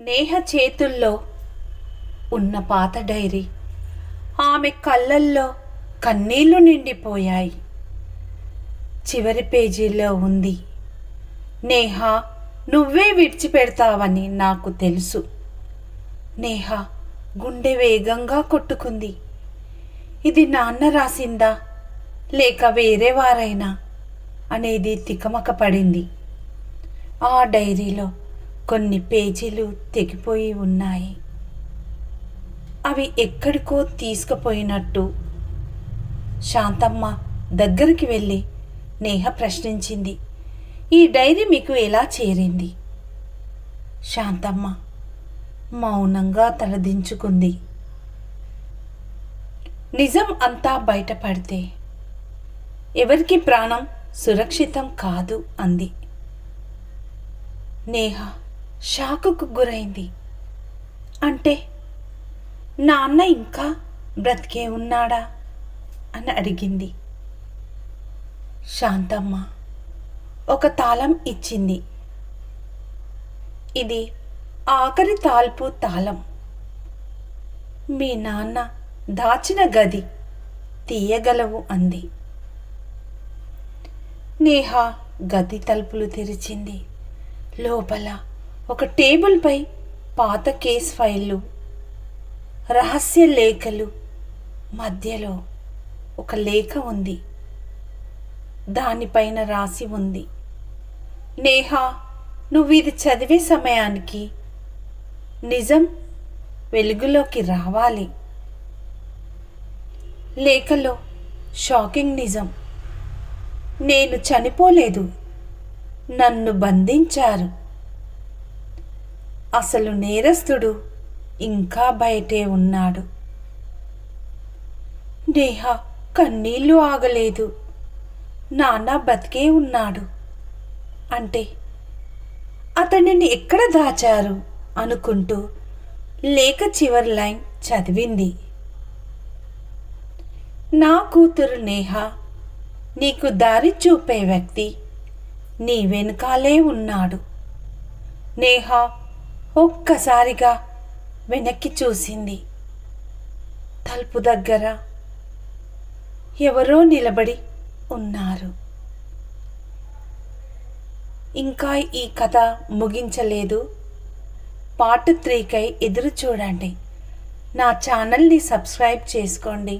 నేహ చేతుల్లో ఉన్న పాత డైరీ. ఆమె కళ్ళల్లో కన్నీళ్ళు నిండిపోయాయి. చివరి పేజీలో ఉంది నేహ నువ్వే విడిచిపెడతావని నాకు తెలుసు. నేహ గుండె వేగంగా కొట్టుకుంది. ఇది నాన్న రాసిందా? లేక వేరే వారైనా? అనేది తికమక పడింది ఆ డైరీలో కొన్ని పేజీలు తెగిపోయి ఉన్నాయి. అవి ఎక్కడికో తీసుకుపోయినట్టు. శాంతమ్మ దగ్గరికి వెళ్ళి నేహ ప్రశ్నించింది ఈ డైరీ మీకు ఎలా చేరింది? శాంతమ్మ మౌనంగా తలదించుకుంది నిజం అంతా బయటపడితే ఎవరికి ప్రాణం సురక్షితం కాదు అంది. నేహ షాకుకు గురైంది. అంటే నాన్న ఇంకా బ్రతికే ఉన్నాడా? అని అడిగింది. శాంతమ్మ ఒక తాళం ఇచ్చింది. ఇది ఆఖరి తాల్పు తాళం. మీ నాన్న దాచిన గది తీయగలవు అంది. నేహ గది తలుపులు తెరిచింది. లోపల ఒక టేబుల్పై పాత కేస్ ఫైళ్ళు రహస్య లేఖలు మధ్యలో ఒక లేఖ ఉంది. దానిపైన రాసి ఉంది. నేహా నువ్వు ఇది చదివే సమయానికి నిజం వెలుగులోకి రావాలి. లేఖలో షాకింగ్ నిజం. నేను చనిపోలేదు. నన్ను బంధించారు. అసలు నేరస్తుడు ఇంకా బయటే ఉన్నాడు. నేహ కన్నీళ్ళు ఆగలేదు. నాన్న బతికే ఉన్నాడు. అంటే అతనిని ఎక్కడ దాచారు అనుకుంటూ లేఖ చివరి లైన్ చదివింది. నా కూతురు నేహ నీకు దారి చూపే వ్యక్తి నీ వెనకాలే ఉన్నాడు. నేహ ఒక్కసారిగా వెనక్కి చూసింది. తలుపు దగ్గర ఎవరో నిలబడి ఉన్నారు. ఇంకా ఈ కథ ముగించలేదు. పార్ట్ త్రీకై ఎదురు చూడండి. నా ఛానల్ని సబ్స్క్రైబ్ చేసుకోండి.